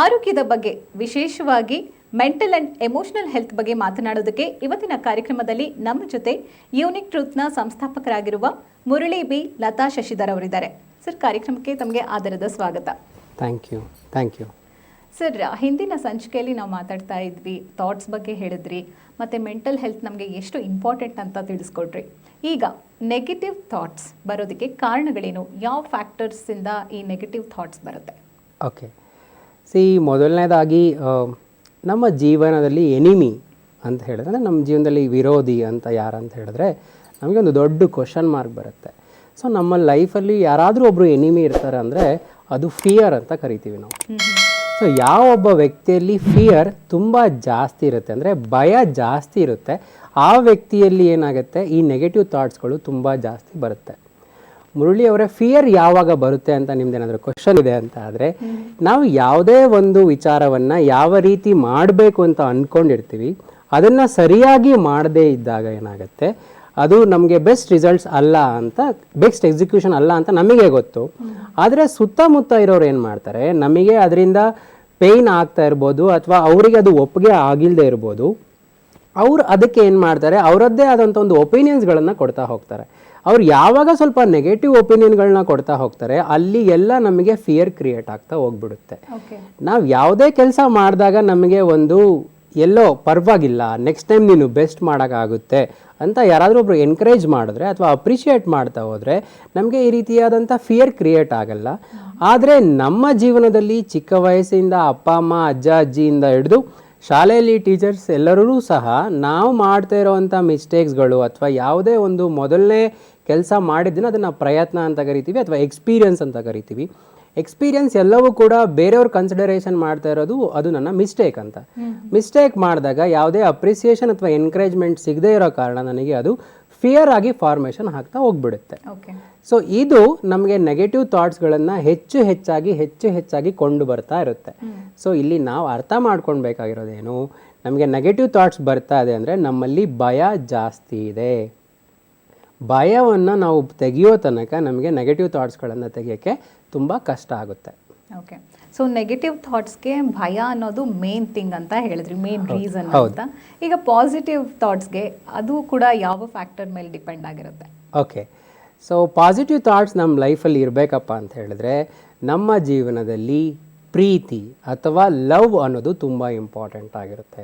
ಆರೋಗ್ಯದ ಬಗ್ಗೆ ವಿಶೇಷವಾಗಿ ಮೆಂಟಲ್ ಅಂಡ್ ಎಮೋಷನಲ್ ಹೆಲ್ತ್ ಬಗ್ಗೆ ಮಾತನಾಡೋದಕ್ಕೆ ಇವತ್ತಿನ ಕಾರ್ಯಕ್ರಮದಲ್ಲಿ ನಮ್ಮ ಜೊತೆ ಯೂನಿಕ್ ಟ್ರೂತ್ನ ಸಂಸ್ಥಾಪಕರಾಗಿರುವ ಮುರಳಿ ಬಿ. ಲತಾ ಶಶಿಧರ್ ಅವರಿದ್ದಾರೆ. ಸರ್ ಕಾರ್ಯಕ್ರಮಕ್ಕೆ ತಮಗೆ ಆದರದ ಸ್ವಾಗತ. Thank you thank you sir ಹಿಂದಿನ ಸಂಚಿಕೆಯಲ್ಲಿ ನಾವು ಮಾತಾಡ್ತಾ ಇದ್ವಿ ಥಾಟ್ಸ್ ಬಗ್ಗೆ ಹೇಳಿದ್ರಿ ಮತ್ತು ಮೆಂಟಲ್ ಹೆಲ್ತ್ ನಮಗೆ ಎಷ್ಟು ಇಂಪಾರ್ಟೆಂಟ್ ಅಂತ ತಿಳಿಸ್ಕೊಡ್ರಿ ಈಗ ನೆಗೆಟಿವ್ ಥಾಟ್ಸ್ ಬರೋದಕ್ಕೆ ಕಾರಣಗಳೇನು? ಯಾವ ಫ್ಯಾಕ್ಟರ್ಸಿಂದ ಈ ನೆಗೆಟಿವ್ ಥಾಟ್ಸ್ ಬರುತ್ತೆ? ಓಕೆ ಸಿ ಮೊದಲನೇದಾಗಿ ನಮ್ಮ ಜೀವನದಲ್ಲಿ ಎನಿಮಿ ಅಂತ ಹೇಳಿದ್ರೆ ನಮ್ಮ ಜೀವನದಲ್ಲಿ ವಿರೋಧಿ ಅಂತ ಯಾರು ಅಂತ ಹೇಳಿದ್ರೆ, ನಮಗೆ ಒಂದು ದೊಡ್ಡ ಕ್ವಶನ್ ಮಾರ್ಕ್ ಬರುತ್ತೆ. ಸೊ ನಮ್ಮ ಲೈಫಲ್ಲಿ ಯಾರಾದರೂ ಒಬ್ಬರು ಎನಿಮಿ ಇರ್ತಾರೆ ಅಂದರೆ, ಅದು ಫಿಯರ್ ಅಂತ ಕರಿತೀವಿ ನಾವು. ಸೊ ಯಾವ ಒಬ್ಬ ವ್ಯಕ್ತಿಯಲ್ಲಿ ಫಿಯರ್ ತುಂಬ ಜಾಸ್ತಿ ಇರುತ್ತೆ ಅಂದರೆ, ಭಯ ಜಾಸ್ತಿ ಇರುತ್ತೆ, ಆ ವ್ಯಕ್ತಿಯಲ್ಲಿ ಏನಾಗುತ್ತೆ, ಈ ನೆಗೆಟಿವ್ ಥಾಟ್ಸ್ಗಳು ತುಂಬ ಜಾಸ್ತಿ ಬರುತ್ತೆ. ಮುರಳಿ ಅವರ ಫಿಯರ್ ಯಾವಾಗ ಬರುತ್ತೆ ಅಂತ ನಿಮ್ದೇನಾದರೂ ಕ್ವಶನ್ ಇದೆ ಅಂತ ಆದರೆ, ನಾವು ಯಾವುದೇ ಒಂದು ವಿಚಾರವನ್ನು ಯಾವ ರೀತಿ ಮಾಡಬೇಕು ಅಂತ ಅಂದ್ಕೊಂಡಿರ್ತೀವಿ ಅದನ್ನು ಸರಿಯಾಗಿ ಮಾಡದೇ ಇದ್ದಾಗ ಏನಾಗುತ್ತೆ, ಅದು ನಮಗೆ ಬೆಸ್ಟ್ ರಿಸಲ್ಟ್ಸ್ ಅಲ್ಲ ಅಂತ ಬೆಸ್ಟ್ ಎಕ್ಸಿಕ್ಯೂಷನ್ ಅಲ್ಲ ಅಂತ ನಮಗೆ ಗೊತ್ತು. ಆದರೆ ಸುತ್ತಮುತ್ತ ಇರೋರು ಏನು ಮಾಡ್ತಾರೆ, ನಮಗೆ ಅದರಿಂದ ಪೇಯ್ನ್ ಆಗ್ತಾ ಇರ್ಬೋದು ಅಥವಾ ಅವರಿಗೆ ಅದು ಒಪ್ಪಿಗೆ ಆಗಿಲ್ಲದೆ ಇರ್ಬೋದು ಅವ್ರು ಅದಕ್ಕೆ ಏನು ಮಾಡ್ತಾರೆ? ಅವರದ್ದೇ ಆದಂಥ ಒಂದು ಒಪಿನಿಯನ್ಸ್ಗಳನ್ನು ಕೊಡ್ತಾ ಹೋಗ್ತಾರೆ. ಅವ್ರು ಯಾವಾಗ ಸ್ವಲ್ಪ ನೆಗೆಟಿವ್ ಒಪಿನಿಯನ್ಗಳನ್ನ ಕೊಡ್ತಾ ಹೋಗ್ತಾರೆ ಅಲ್ಲಿ ಎಲ್ಲ ನಮಗೆ ಫಿಯರ್ ಕ್ರಿಯೇಟ್ ಆಗ್ತಾ ಹೋಗ್ಬಿಡುತ್ತೆ. ನಾವು ಯಾವುದೇ ಕೆಲಸ ಮಾಡಿದಾಗ ನಮಗೆ ಒಂದು ಎಲ್ಲೋ ಪರವಾಗಿಲ್ಲ ನೆಕ್ಸ್ಟ್ ಟೈಮ್ ನೀನು ಬೆಸ್ಟ್ ಮಾಡೋಕ್ಕಾಗುತ್ತೆ ಅಂತ ಯಾರಾದರೂ ಒಬ್ರು ಎನ್ಕರೇಜ್ ಮಾಡಿದ್ರೆ ಅಥವಾ ಅಪ್ರಿಷಿಯೇಟ್ ಮಾಡ್ತಾ ಹೋದರೆ ನಮಗೆ ಈ ರೀತಿಯಾದಂಥ ಫಿಯರ್ ಕ್ರಿಯೇಟ್ ಆಗಲ್ಲ. ಆದರೆ ನಮ್ಮ ಜೀವನದಲ್ಲಿ ಚಿಕ್ಕ ವಯಸ್ಸಿಂದ ಅಪ್ಪ ಅಮ್ಮ ಅಜ್ಜ ಅಜ್ಜಿಯಿಂದ ಹಿಡಿದು ಶಾಲೆಯಲ್ಲಿ ಟೀಚರ್ಸ್ ಎಲ್ಲರೂ ಸಹ ನಾವು ಮಾಡ್ತಾ ಇರೋವಂಥ ಮಿಸ್ಟೇಕ್ಸ್ಗಳು ಅಥವಾ ಯಾವುದೇ ಒಂದು ಮೊದಲನೇ ಕೆಲಸ ಮಾಡಿದ್ದನ್ನು ಅದನ್ನು ಪ್ರಯತ್ನ ಅಂತ ಕರಿತೀವಿ ಅಥವಾ ಎಕ್ಸ್ಪೀರಿಯನ್ಸ್ ಅಂತ ಕರಿತೀವಿ. ಎಕ್ಸ್ಪೀರಿಯನ್ಸ್ ಎಲ್ಲವೂ ಕೂಡ ಬೇರೆಯವ್ರ ಕನ್ಸಿಡರೇಷನ್ ಮಾಡ್ತಾ ಇರೋದು ಅದು ನನ್ನ ಮಿಸ್ಟೇಕ್ ಅಂತ. ಮಿಸ್ಟೇಕ್ ಮಾಡಿದಾಗ ಯಾವುದೇ ಅಪ್ರಿಸಿಯೇಷನ್ ಅಥವಾ ಎನ್ಕರೇಜ್ಮೆಂಟ್ ಸಿಗದೇ ಇರೋ ಕಾರಣ ನನಗೆ ಅದು ಫಿಯರ್ ಆಗಿ ಫಾರ್ಮೇಷನ್ ಆಗ್ತಾ ಹೋಗ್ಬಿಡುತ್ತೆ. ಓಕೆ ಸೊ ಇದು ನಮಗೆ ನೆಗೆಟಿವ್ ಥಾಟ್ಸ್ಗಳನ್ನು ಹೆಚ್ಚು ಹೆಚ್ಚಾಗಿ ಹೆಚ್ಚು ಹೆಚ್ಚಾಗಿ ಕೊಂಡು ಬರ್ತಾ ಇರುತ್ತೆ. ಸೊ ಇಲ್ಲಿ ನಾವು ಅರ್ಥ ಮಾಡ್ಕೊಳ್ಬೇಕಾಗಿರೋದೇನು ನಮಗೆ ನೆಗೆಟಿವ್ ಥಾಟ್ಸ್ ಬರ್ತಾ ಇದೆ ಅಂದರೆ ನಮ್ಮಲ್ಲಿ ಭಯ ಜಾಸ್ತಿ ಇದೆ. ಭಯವನ್ನು ನಾವು ತೆಗೆಯೋ ತನಕ ನಮಗೆ ನೆಗೆಟಿವ್ ಥಾಟ್ಸ್ಗಳನ್ನು ತೆಗೆಯೋಕ್ಕೆ ತುಂಬ ಕಷ್ಟ ಆಗುತ್ತೆ. ಓಕೆ ಸೊ ನೆಗೆಟಿವ್ ಥಾಟ್ಸ್ಗೆ ಭಯ ಅನ್ನೋದು ಮೇನ್ ಥಿಂಗ್ ಅಂತ ಹೇಳಿದ್ರಿ ಮೇನ್ ರೀಸನ್ ಅಂತ. ಈಗ ಪಾಸಿಟಿವ್ ಥಾಟ್ಸ್ಗೆ ಅದು ಕೂಡ ಯಾವ ಫ್ಯಾಕ್ಟರ್ ಮೇಲೆ ಡಿಪೆಂಡ್ ಆಗಿರುತ್ತೆ? ಓಕೆ ಸೊ ಪಾಸಿಟಿವ್ ಥಾಟ್ಸ್ ನಮ್ಮ ಲೈಫಲ್ಲಿ ಇರಬೇಕಪ್ಪ ಅಂತ ಹೇಳಿದ್ರೆ ನಮ್ಮ ಜೀವನದಲ್ಲಿ ಪ್ರೀತಿ ಅಥವಾ ಲವ್ ಅನ್ನೋದು ತುಂಬ ಇಂಪಾರ್ಟೆಂಟ್ ಆಗಿರುತ್ತೆ.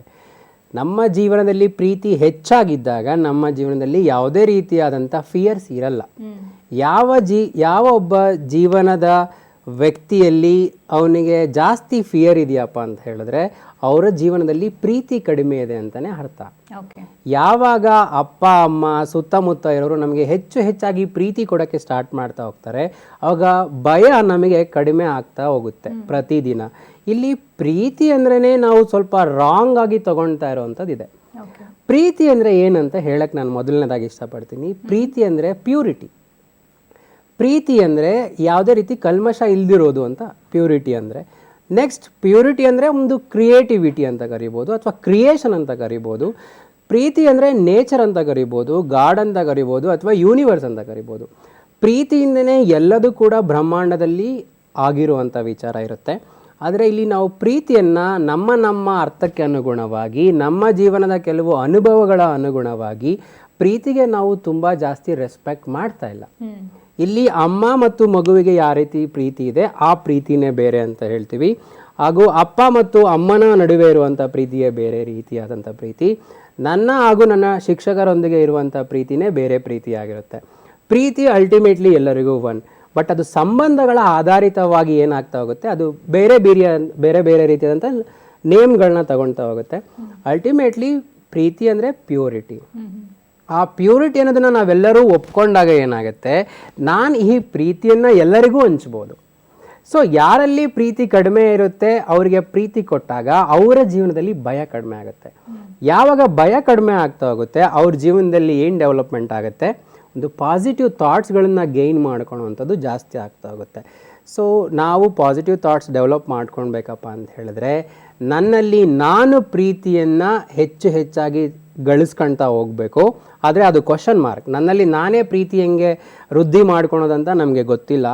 ನಮ್ಮ ಜೀವನದಲ್ಲಿ ಪ್ರೀತಿ ಹೆಚ್ಚಾಗಿದ್ದಾಗ ನಮ್ಮ ಜೀವನದಲ್ಲಿ ಯಾವುದೇ ರೀತಿಯಾದಂಥ ಫಿಯರ್ಸ್ ಇರಲ್ಲ. ಯಾವ ಜೀ ಯಾವ ಒಬ್ಬ ಜೀವನದ ವ್ಯಕ್ತಿಯಲ್ಲಿ ಅವನಿಗೆ ಜಾಸ್ತಿ ಫಿಯರ್ ಇದೆಯಪ್ಪ ಅಂತ ಹೇಳಿದ್ರೆ ಅವರ ಜೀವನದಲ್ಲಿ ಪ್ರೀತಿ ಕಡಿಮೆ ಇದೆ ಅಂತಲೇ ಅರ್ಥ. ಯಾವಾಗ ಅಪ್ಪ ಅಮ್ಮ ಸುತ್ತಮುತ್ತ ಇರೋರು ನಮಗೆ ಹೆಚ್ಚು ಹೆಚ್ಚಾಗಿ ಪ್ರೀತಿ ಕೊಡೋಕ್ಕೆ ಸ್ಟಾರ್ಟ್ ಮಾಡ್ತಾ ಹೋಗ್ತಾರೆ ಆವಾಗ ಭಯ ನಮಗೆ ಕಡಿಮೆ ಆಗ್ತಾ ಹೋಗುತ್ತೆ ಪ್ರತಿದಿನ. ಇಲ್ಲಿ ಪ್ರೀತಿ ಅಂದ್ರೇ ನಾವು ಸ್ವಲ್ಪ ರಾಂಗ್ ಆಗಿ ತಗೊಳ್ತಾ ಇರೋವಂಥದ್ದು ಇದೆ. ಪ್ರೀತಿ ಅಂದರೆ ಏನಂತ ಹೇಳಕ್ಕೆ ನಾನು ಮೊದಲನೇದಾಗಿ ಇಷ್ಟಪಡ್ತೀನಿ. ಪ್ರೀತಿ ಅಂದರೆ ಪ್ಯೂರಿಟಿ ಪ್ರೀತಿ ಅಂದರೆ ಯಾವುದೇ ರೀತಿ ಕಲ್ಮಶ ಇಲ್ದಿರೋದು ಅಂತ ಪ್ಯೂರಿಟಿ ಅಂದರೆ. ನೆಕ್ಸ್ಟ್ ಪ್ಯೂರಿಟಿ ಅಂದರೆ ಒಂದು ಕ್ರಿಯೇಟಿವಿಟಿ ಅಂತ ಕರಿಬೋದು ಅಥವಾ ಕ್ರಿಯೇಷನ್ ಅಂತ ಕರಿಬೋದು. ಪ್ರೀತಿ ಅಂದರೆ ನೇಚರ್ ಅಂತ ಕರಿಬೋದು ಗಾಡ್ ಅಂತ ಕರಿಬೋದು ಅಥವಾ ಯೂನಿವರ್ಸ್ ಅಂತ ಕರಿಬೋದು. ಪ್ರೀತಿಯಿಂದನೇ ಎಲ್ಲದೂ ಕೂಡ ಬ್ರಹ್ಮಾಂಡದಲ್ಲಿ ಆಗಿರುವಂಥ ವಿಚಾರ ಇರುತ್ತೆ. ಆದರೆ ಇಲ್ಲಿ ನಾವು ಪ್ರೀತಿಯನ್ನು ನಮ್ಮ ನಮ್ಮ ಅರ್ಥಕ್ಕೆ ಅನುಗುಣವಾಗಿ, ನಮ್ಮ ಜೀವನದ ಕೆಲವು ಅನುಭವಗಳ ಅನುಗುಣವಾಗಿ ಪ್ರೀತಿಗೆ ನಾವು ತುಂಬ ಜಾಸ್ತಿ ರೆಸ್ಪೆಕ್ಟ್ ಮಾಡ್ತಾ ಇಲ್ಲ. ಇಲ್ಲಿ ಅಮ್ಮ ಮತ್ತು ಮಗುವಿಗೆ ಯಾವ ರೀತಿ ಪ್ರೀತಿ ಇದೆ, ಆ ಪ್ರೀತಿನೇ ಬೇರೆ ಅಂತ ಹೇಳ್ತೀವಿ. ಹಾಗೂ ಅಪ್ಪ ಮತ್ತು ಅಮ್ಮನ ನಡುವೆ ಇರುವಂಥ ಪ್ರೀತಿಯೇ ಬೇರೆ ರೀತಿಯಾದಂಥ ಪ್ರೀತಿ. ನನ್ನ ಹಾಗೂ ನನ್ನ ಶಿಕ್ಷಕರೊಂದಿಗೆ ಇರುವಂಥ ಪ್ರೀತಿನೇ ಬೇರೆ ಪ್ರೀತಿಯಾಗಿರುತ್ತೆ. ಪ್ರೀತಿ ಅಲ್ಟಿಮೇಟ್ಲಿ ಎಲ್ಲರಿಗೂ ಒನ್ ಬಟ್ ಅದು ಸಂಬಂಧಗಳ ಆಧಾರಿತವಾಗಿ ಏನಾಗ್ತಾ ಹೋಗುತ್ತೆ, ಅದು ಬೇರೆ ಬೇರೆ ಬೇರೆ ಬೇರೆ ರೀತಿಯಾದಂಥ ನೇಮ್ಗಳನ್ನ ತಗೊಳ್ತಾ ಹೋಗುತ್ತೆ. ಅಲ್ಟಿಮೇಟ್ಲಿ ಪ್ರೀತಿ ಅಂದರೆ ಪ್ಯೂರಿಟಿ ಆ ಪ್ಯೂರಿಟಿ ಅನ್ನೋದನ್ನು ನಾವೆಲ್ಲರೂ ಒಪ್ಕೊಂಡಾಗ ಏನಾಗುತ್ತೆ? ನಾನು ಈ ಪ್ರೀತಿಯನ್ನು ಎಲ್ಲರಿಗೂ ಹಂಚ್ಬೋದು. ಸೊ ಯಾರಲ್ಲಿ ಪ್ರೀತಿ ಕಡಿಮೆ ಇರುತ್ತೆ, ಅವರಿಗೆ ಪ್ರೀತಿ ಕೊಟ್ಟಾಗ ಅವರ ಜೀವನದಲ್ಲಿ ಭಯ ಕಡಿಮೆ ಆಗುತ್ತೆ. ಯಾವಾಗ ಭಯ ಕಡಿಮೆ ಆಗ್ತಾ ಹೋಗುತ್ತೆ, ಅವ್ರ ಜೀವನದಲ್ಲಿ ಏನು ಡೆವಲಪ್ಮೆಂಟ್ ಆಗುತ್ತೆ? ಒಂದು ಪಾಸಿಟಿವ್ ಥಾಟ್ಸ್ಗಳನ್ನು ಗೈನ್ ಮಾಡ್ಕೊಳ್ಳೋವಂಥದ್ದು ಜಾಸ್ತಿ ಆಗ್ತಾ ಹೋಗುತ್ತೆ. ಸೊ ನಾವು ಪಾಸಿಟಿವ್ ಥಾಟ್ಸ್ ಡೆವಲಪ್ ಮಾಡ್ಕೊಳ್ಬೇಕಪ್ಪ ಅಂತ ಹೇಳಿದ್ರೆ, ನನ್ನಲ್ಲಿ ನಾನು ಪ್ರೀತಿಯನ್ನು ಹೆಚ್ಚು ಹೆಚ್ಚಾಗಿ ಗಳಿಸ್ಕೊಳ್ತಾ ಹೋಗಬೇಕು. ಆದರೆ ಅದು ಕ್ವಶನ್ ಮಾರ್ಕ್ ನನ್ನಲ್ಲಿ ನಾನೇ ಪ್ರೀತಿ ಹೆಂಗೆ ವೃದ್ಧಿ ಮಾಡ್ಕೊಳೋದಂತ ನಮಗೆ ಗೊತ್ತಿಲ್ಲ.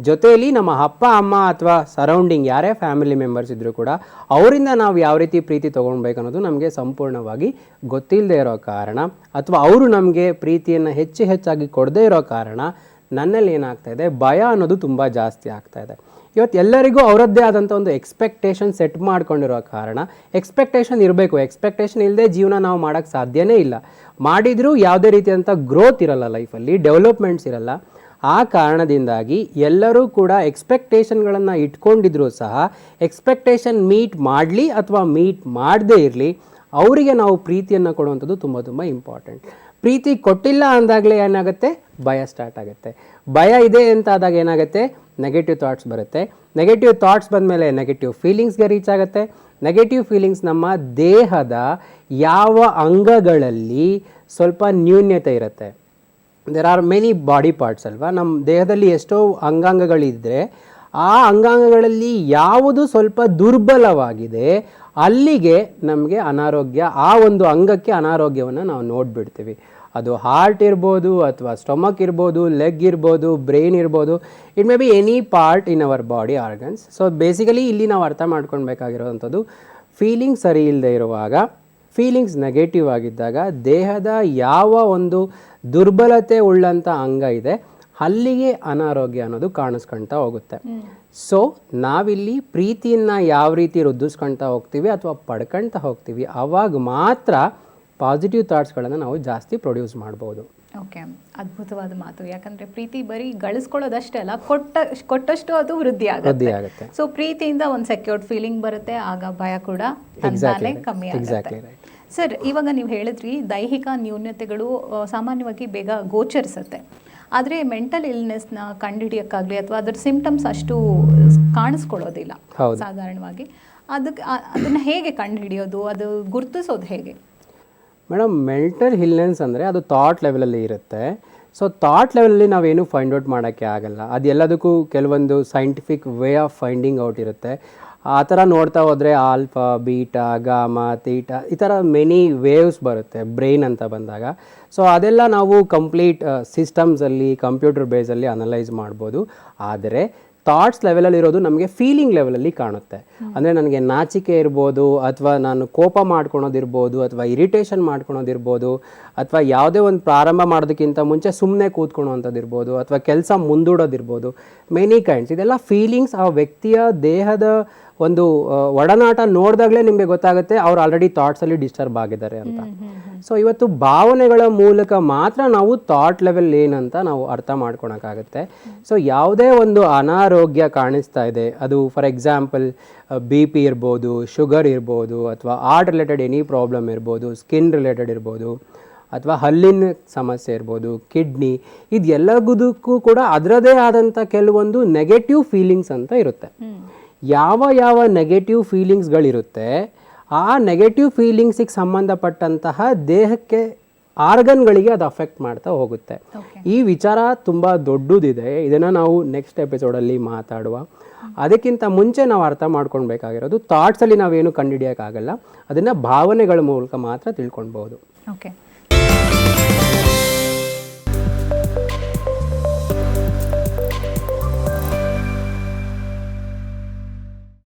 ಜೊತೆಯಲ್ಲಿ ನಮ್ಮ ಅಪ್ಪ, ಅಮ್ಮ ಅಥವಾ ಸರೌಂಡಿಂಗ್ ಯಾರೇ ಫ್ಯಾಮಿಲಿ ಮೆಂಬರ್ಸ್ ಇದ್ದರೂ ಕೂಡ ಅವರಿಂದ ನಾವು ಯಾವ ರೀತಿ ಪ್ರೀತಿ ತೊಗೊಳ್ಬೇಕು ಅನ್ನೋದು ನಮಗೆ ಸಂಪೂರ್ಣವಾಗಿ ಗೊತ್ತಿಲ್ಲದೆ ಇರೋ ಕಾರಣ. ಅಥವಾ ಅವರು ನಮಗೆ ಪ್ರೀತಿಯನ್ನು ಹೆಚ್ಚು ಹೆಚ್ಚಾಗಿ ಕೊಡದೇ ಇರೋ ಕಾರಣ ನನ್ನಲ್ಲಿ ಏನಾಗ್ತಾ ಇದೆ? ಭಯ ಅನ್ನೋದು ತುಂಬ ಜಾಸ್ತಿ ಆಗ್ತಾ ಇದೆ. ಇವತ್ತು ಎಲ್ಲರಿಗೂ ಅವರದ್ದೇ ಆದಂಥ ಒಂದು ಎಕ್ಸ್ಪೆಕ್ಟೇಷನ್ ಸೆಟ್ ಮಾಡ್ಕೊಂಡಿರೋ ಕಾರಣ ಎಕ್ಸ್ಪೆಕ್ಟೇಷನ್ ಇರಬೇಕು. ಎಕ್ಸ್ಪೆಕ್ಟೇಷನ್ ಇಲ್ಲದೆ ಜೀವನ ನಾವು ಮಾಡೋಕ್ಕೆ ಸಾಧ್ಯನೇ ಇಲ್ಲ. ಮಾಡಿದರೂ ಯಾವುದೇ ರೀತಿಯಾದಂಥ ಗ್ರೋತ್ ಇರಲ್ಲ ಲೈಫಲ್ಲಿ ಡೆವಲಪ್ಮೆಂಟ್ಸ್ ಇರಲ್ಲ. ಆ ಕಾರಣದಿಂದಾಗಿ ಎಲ್ಲರೂ ಕೂಡ ಎಕ್ಸ್ಪೆಕ್ಟೇಷನ್ಗಳನ್ನು ಇಟ್ಕೊಂಡಿದ್ರು ಸಹ ಎಕ್ಸ್ಪೆಕ್ಟೇಷನ್ ಮೀಟ್ ಮಾಡಲಿ ಅಥವಾ ಮೀಟ್ ಮಾಡದೇ ಇರಲಿ ಅವರಿಗೆ ನಾವು ಪ್ರೀತಿಯನ್ನು ಕೊಡುವಂಥದ್ದು ತುಂಬ ತುಂಬ ಇಂಪಾರ್ಟೆಂಟ್ ಪ್ರೀತಿ ಕೊಟ್ಟಿಲ್ಲ ಅಂದಾಗಲೇ ಏನಾಗುತ್ತೆ? ಭಯ ಸ್ಟಾರ್ಟ್ ಆಗುತ್ತೆ. ಭಯ ಇದೆ ಅಂತ ಆದಾಗ ಏನಾಗುತ್ತೆ? ನೆಗೆಟಿವ್ ಥಾಟ್ಸ್ ಬರುತ್ತೆ. ನೆಗೆಟಿವ್ ಥಾಟ್ಸ್ ಬಂದಮೇಲೆ ನೆಗೆಟಿವ್ ಫೀಲಿಂಗ್ಸ್ಗೆ ರೀಚ್ ಆಗುತ್ತೆ. ನೆಗೆಟಿವ್ ಫೀಲಿಂಗ್ಸ್ ನಮ್ಮ ದೇಹದ ಯಾವ ಅಂಗಗಳಲ್ಲಿ ಸ್ವಲ್ಪ ನ್ಯೂನ್ಯತೆ ಇರುತ್ತೆ. There are many body parts ಅಲ್ವಾ? ನಮ್ಮ ದೇಹದಲ್ಲಿ ಎಷ್ಟೋ ಅಂಗಾಂಗಗಳಿದ್ದರೆ ಆ ಅಂಗಾಂಗಗಳಲ್ಲಿ ಯಾವುದು ಸ್ವಲ್ಪ ದುರ್ಬಲವಾಗಿದೆ, ಅಲ್ಲಿಗೆ ನಮಗೆ ಅನಾರೋಗ್ಯ, ಆ ಒಂದು ಅಂಗಕ್ಕೆ ಅನಾರೋಗ್ಯವನ್ನು ನಾವು ನೋಡಿಬಿಡ್ತೀವಿ. ಅದು ಹಾರ್ಟ್ ಇರ್ಬೋದು ಅಥವಾ ಸ್ಟೊಮಕ್ ಇರ್ಬೋದು ಲೆಗ್ ಇರ್ಬೋದು ಬ್ರೈನ್ ಇರ್ಬೋದು it may be any part in our body organs so basically ಇಲ್ಲಿ ನಾವು ಅರ್ಥ ಮಾಡ್ಕೊಳ್ಬೇಕಾಗಿರೋವಂಥದ್ದು ಫೀಲಿಂಗ್ ಸರಿ ಇಲ್ಲದೆ ಇರುವಾಗ ಫೀಲಿಂಗ್ಸ್ ನೆಗೆಟಿವ್ ಆಗಿದ್ದಾಗ ದೇಹದ ಯಾವ ಒಂದು ದುರ್ಬಲತೆ ಉಳ್ಳಂಥ ಅಂಗ ಇದೆ ಅಲ್ಲಿಗೆ ಅನಾರೋಗ್ಯ ಅನ್ನೋದು ಕಾಣಿಸ್ಕೊಳ್ತಾ ಹೋಗುತ್ತೆ. ಸೊ ನಾವಿಲ್ಲಿ ಪ್ರೀತಿಯನ್ನು ಯಾವ ರೀತಿ ವೃದ್ಧಿಸ್ಕೊಳ್ತಾ ಹೋಗ್ತೀವಿ ಅಥವಾ ಪಡ್ಕೊಳ್ತಾ ಹೋಗ್ತೀವಿ ಆವಾಗ ಮಾತ್ರ ಪಾಸಿಟಿವ್ ಥಾಟ್ಸ್ಗಳನ್ನು ನಾವು ಜಾಸ್ತಿ ಪ್ರೊಡ್ಯೂಸ್ ಮಾಡ್ಬೋದು. ಓಕೆ ಅದ್ಭುತವಾದ ಮಾತು. ಯಾಕಂದ್ರೆ ಪ್ರೀತಿ ಬರೀ ಗಳಿಸ್ಕೊಳ್ಳೋದಷ್ಟೇ ಅಲ್ಲ ಕೊಟ್ಟ ಕೊಟ್ಟಷ್ಟು ಅದು ವೃದ್ಧಿ ಆಗುತ್ತೆ. ಸೊ ಪ್ರೀತಿಯಿಂದ ಒಂದು ಸೆಕ್ಯೂರ್ಡ್ ಫೀಲಿಂಗ್ ಬರುತ್ತೆ ಆಗ ಭಯ ಕೂಡ ಕಮ್ಮಿ ಆಗುತ್ತೆ. ಸರ್ ಇವಾಗ ನೀವು ಹೇಳಿದ್ರಿ ದೈಹಿಕ ನ್ಯೂನತೆಗಳು ಸಾಮಾನ್ಯವಾಗಿ ಬೇಗ ಗೋಚರಿಸುತ್ತೆ. ಆದರೆ ಮೆಂಟಲ್ ಇಲ್ನೆಸ್ನ ಕಂಡುಹಿಡಿಯೋಕ್ಕಾಗಲಿ ಅಥವಾ ಅದರ ಸಿಂಪ್ಟಮ್ಸ್ ಅಷ್ಟು ಕಾಣಿಸ್ಕೊಳ್ಳೋದಿಲ್ಲ. ಸಾಧಾರಣವಾಗಿ. ಅದಕ್ಕೆ ಅದನ್ನು ಅದನ್ನ ಹೇಗೆ ಕಂಡುಹಿಡಿಯೋದು ಅದು ಗುರುತಿಸೋದು ಹೇಗೆ? ಮೇಡಮ್ ಮೆಂಟಲ್ ಹಿಲ್ನೆನ್ಸ್ ಅಂದರೆ ಅದು ಥಾಟ್ ಲೆವೆಲಲ್ಲಿ ಇರುತ್ತೆ. ಸೊ ಥಾಟ್ ಲೆವೆಲಲ್ಲಿ ನಾವೇನು ಫೈಂಡ್ ಔಟ್ ಮಾಡೋಕ್ಕೆ ಆಗಲ್ಲ. ಅದು ಎಲ್ಲದಕ್ಕೂ ಕೆಲವೊಂದು scientific way of finding out ಇರುತ್ತೆ. ಆ ಥರ ನೋಡ್ತಾ ಹೋದರೆ ಆಲ್ಫಾ ಬೀಟಾ ಗಾಮ ತೀಟ ಈ ಥರ ಮೆನಿ ವೇವ್ಸ್ ಬರುತ್ತೆ ಬ್ರೈನ್ ಅಂತ ಬಂದಾಗ. ಸೊ ಅದೆಲ್ಲ ನಾವು ಕಂಪ್ಲೀಟ್ ಸಿಸ್ಟಮ್ಸಲ್ಲಿ ಕಂಪ್ಯೂಟರ್ ಬೇಸಲ್ಲಿ ಅನಲೈಸ್ ಮಾಡ್ಬೋದು. ಆದರೆ ಥಾಟ್ಸ್ ಲೆವೆಲಲ್ಲಿ ಇರೋದು ನಮಗೆ ಫೀಲಿಂಗ್ ಲೆವೆಲಲ್ಲಿ ಕಾಣುತ್ತೆ. ಅಂದರೆ ನನಗೆ ನಾಚಿಕೆ ಇರ್ಬೋದು, ಅಥವಾ ನಾನು ಕೋಪ ಮಾಡ್ಕೊಳೋದಿರ್ಬೋದು, ಅಥವಾ ಇರಿಟೇಷನ್ ಮಾಡ್ಕೊಳೋದಿರ್ಬೋದು ಅಥವಾ ಯಾವುದೇ ಒಂದು ಪ್ರಾರಂಭ ಮಾಡೋದಕ್ಕಿಂತ ಮುಂಚೆ ಸುಮ್ಮನೆ ಕೂತ್ಕೊಳ್ಳುವಂಥದ್ದಿರ್ಬೋದು ಅಥವಾ ಕೆಲಸ ಮುಂದೂಡೋದಿರ್ಬೋದು ಮೆನಿ ಕೈಂಡ್ಸ್ ಇದೆಲ್ಲ ಫೀಲಿಂಗ್ಸ್ ಆ ವ್ಯಕ್ತಿಯ ದೇಹದ ಒಂದು ಒಡನಾಟ ನೋಡಿದಾಗಲೇ ನಿಮಗೆ ಗೊತ್ತಾಗುತ್ತೆ ಅವ್ರು ಆಲ್ರೆಡಿ ಥಾಟ್ಸಲ್ಲಿ ಡಿಸ್ಟರ್ಬ್ ಆಗಿದ್ದಾರೆ ಅಂತ. ಸೊ ಇವತ್ತು ಭಾವನೆಗಳ ಮೂಲಕ ಮಾತ್ರ ನಾವು ಥಾಟ್ ಲೆವೆಲ್ ಏನಂತ ನಾವು ಅರ್ಥ ಮಾಡ್ಕೊಳಕ್ಕಾಗುತ್ತೆ. ಸೊ ಯಾವುದೇ ಒಂದು ಅನಾರೋಗ್ಯ ಕಾಣಿಸ್ತಾ ಇದೆ. ಅದು ಫಾರ್ ಎಕ್ಸಾಂಪಲ್ ಬಿ ಪಿ ಇರ್ಬೋದು ಶುಗರ್ ಇರ್ಬೋದು ಅಥವಾ ಆರ್ಟ್ ರಿಲೇಟೆಡ್ ಎನಿ ಪ್ರಾಬ್ಲಮ್ ಇರ್ಬೋದು ಸ್ಕಿನ್ ರಿಲೇಟೆಡ್ ಇರ್ಬೋದು ಅಥವಾ ಹಲ್ಲಿನ ಸಮಸ್ಯೆ ಇರ್ಬೋದು ಕಿಡ್ನಿ ಇದೆಲ್ಲದಕ್ಕೂ ಕೂಡ ಅದರದೇ ಆದಂಥ ಕೆಲವೊಂದು ನೆಗೆಟಿವ್ ಫೀಲಿಂಗ್ಸ್ ಅಂತ ಇರುತ್ತೆ. ಯಾವ ಯಾವ ನೆಗೆಟಿವ್ ಫೀಲಿಂಗ್ಸ್ಗಳಿರುತ್ತೆ ಆ ನೆಗೆಟಿವ್ ಫೀಲಿಂಗ್ಸಿಗೆ ಸಂಬಂಧಪಟ್ಟಂತಹ ದೇಹಕ್ಕೆ ಆರ್ಗನ್ಗಳಿಗೆ ಅದು ಅಫೆಕ್ಟ್ ಮಾಡ್ತಾ ಹೋಗುತ್ತೆ. ಈ ವಿಚಾರ ತುಂಬ ದೊಡ್ಡದಿದೆ. ಇದನ್ನು ನಾವು ನೆಕ್ಸ್ಟ್ ಎಪಿಸೋಡಲ್ಲಿ ಮಾತಾಡುವ. ಅದಕ್ಕಿಂತ ಮುಂಚೆ ನಾವು ಅರ್ಥ ಮಾಡ್ಕೊಳ್ಬೇಕಾಗಿರೋದು ಥಾಟ್ಸಲ್ಲಿ ನಾವೇನು ಕಂಡುಹಿಡಿಯೋಕ್ಕಾಗಲ್ಲ. ಅದನ್ನು ಭಾವನೆಗಳ ಮೂಲಕ ಮಾತ್ರ ತಿಳ್ಕೊಳ್ಬೋದು ಓಕೆ